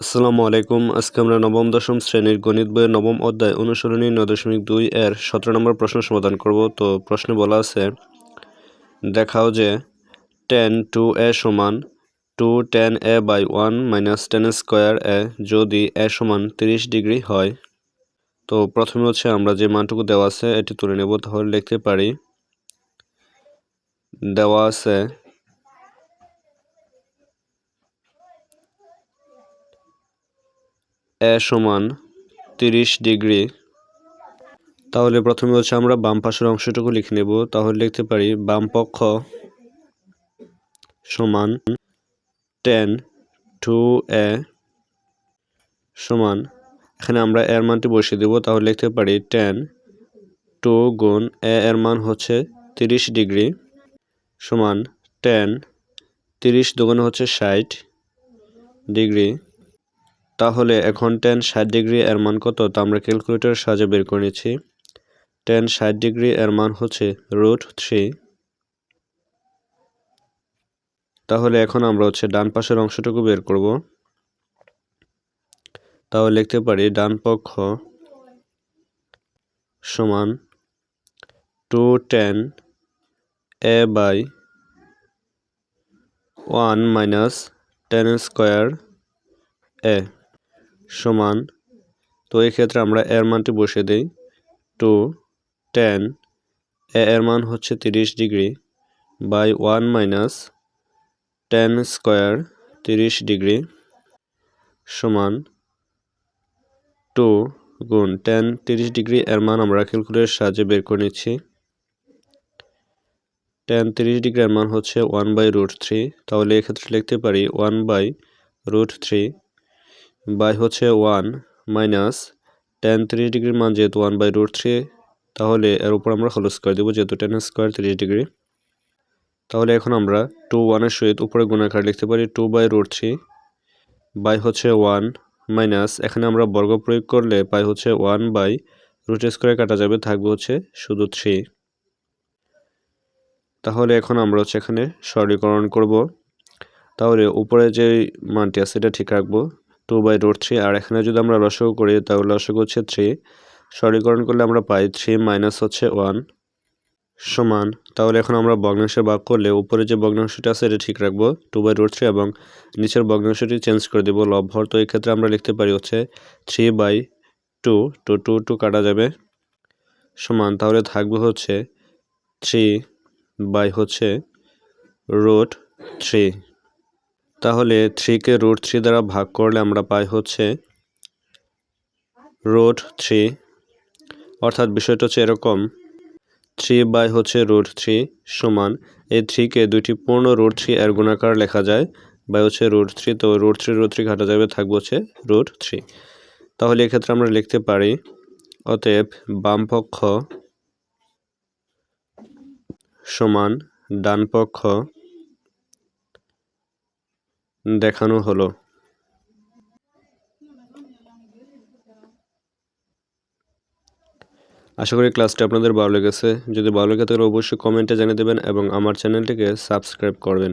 আসসালামু আলাইকুম। আজকে আমরা নবম, দশম শ্রেণির গণিত বইয়ের নবম অধ্যায় অনুসরণী নয় দশমিক দুই এর সতেরো নম্বর প্রশ্ন সমাধান করব। তো প্রশ্নে বলা আছে, দেখাও যে টেন টু এ সমান two tan A by one minus tan square A যদি এ সমান তিরিশ ডিগ্রি হয়। তো প্রথমে হচ্ছে আমরা যে মানটুকু দেওয়া আছে, এটি তুলে নেব। তাহলে লিখতে পারি, দেওয়া আছে এ সমান তিরিশ ডিগ্রি। তাহলে প্রথমে হচ্ছে আমরা বাম পাশের অংশটুকু লিখে নেব। তাহলে লিখতে পারি বাম পক্ষ সমান টেন টু এ সমান, এখানে আমরা এর মানটি বসিয়ে দেব। তাহলে লিখতে পারি টেন টু গুণ এ এর মান হচ্ছে তিরিশ ডিগ্রি সমান টেন, তিরিশ দুগুণ হচ্ছে ষাট ডিগ্রি। তাহলে এখন টেন ষাট ডিগ্রি এর মান কত? তা আমরা ক্যালকুলেটরের সাহায্যে বের করে নিচ্ছি। টেন ষাট ডিগ্রি এর মান হচ্ছে রুট থ্রি তাহলে এখন আমরা হচ্ছে ডান পাশের অংশটুকু বের করব। তাহলে লিখতে পারি ডান পক্ষ সমান two tan A by one minus tan square A সমান। তো এই ক্ষেত্রে আমরা এর মানটি বসে দিই। টু, টেন, এ এর মান হচ্ছে তিরিশ degree by one minus tan square তিরিশ ডিগ্রি সমান টু গুণ টেন তিরিশ ডিগ্রি এর মান আমরা ক্যালকুলেটারের সাহায্যে বের করে নিচ্ছি। টেন তিরিশ ডিগ্রি এর মান হচ্ছে ওয়ান বাই রুট থ্রি। তাহলে এক্ষেত্রে লিখতে পারি one by root three by হচ্ছে ওয়ান মাইনাস টেন তিরিশ ডিগ্রির মান যেহেতু ওয়ান বাই রুট থ্রি, তাহলে এর উপর আমরা হলো স্কোয়ার দেবো যেহেতু টেন স্কোয়ার তিরিশ ডিগ্রি। তাহলে এখন আমরা টু ওয়ানের সহিত উপরে গুণাকার লিখতে পারি two by root three by হচ্ছে ওয়ান মাইনাস, এখানে আমরা বর্গ প্রয়োগ করলে পাই হচ্ছে ওয়ান বাই রুট স্কোয়ারে কাটা যাবে, থাকবে হচ্ছে শুধু থ্রি। তাহলে এখন আমরা হচ্ছে এখানে সরলীকরণ করব। তাহলে উপরে যে মানটি আছে এটা ঠিক রাখব টু বাই রোড থ্রি, আর এখানে যদি আমরা লসক করি, তাহলে লসক হচ্ছে থ্রি। সরলীকরণ করলে আমরা পাই থ্রি মাইনাস হচ্ছে ওয়ান সমান। তাহলে এখন আমরা ভগ্নাংশে ভাগ করলে উপরে যে ভগ্নাংশটি আছে, এটা ঠিক রাখব। টু বাই রুট থ্রি এবং নিচের ভগ্নাংশটি চেঞ্জ করে দেবো। লবভর তো এই ক্ষেত্রে আমরা লিখতে পারি হচ্ছে three by two two two two কাটা যাবে সমান। তাহলে থাকবে হচ্ছে থ্রি বাই হচ্ছে রুট থ্রি। তাহলে থ্রিকে রুট থ্রি দ্বারা ভাগ করলে আমরা পাই হচ্ছে রুট থ্রি। অর্থাৎ বিষয়টা হচ্ছে এরকম, থ্রি বাই হচ্ছে রুট থ্রি সমান, এই থ্রিকে দুইটি পূর্ণ রুট থ্রি এর গুণাকার লেখা যায়, বাই হচ্ছে রুট থ্রি, তো রুট থ্রি রুট থ্রি ঘাটা যাবে, থাকবে হচ্ছে রুট থ্রি। তাহলে এক্ষেত্রে আমরা লিখতে পারি, অতএব বামপক্ষ সমান ডান পক্ষ দেখানো হলো। আশা করি ক্লাসটি আপনাদের ভালো লেগেছে। যদি ভালো লেগে থাকে অবশ্যই কমেন্টে জানিয়ে দেবেন এবং আমার চ্যানেলটিকে সাবস্ক্রাইব করবেন।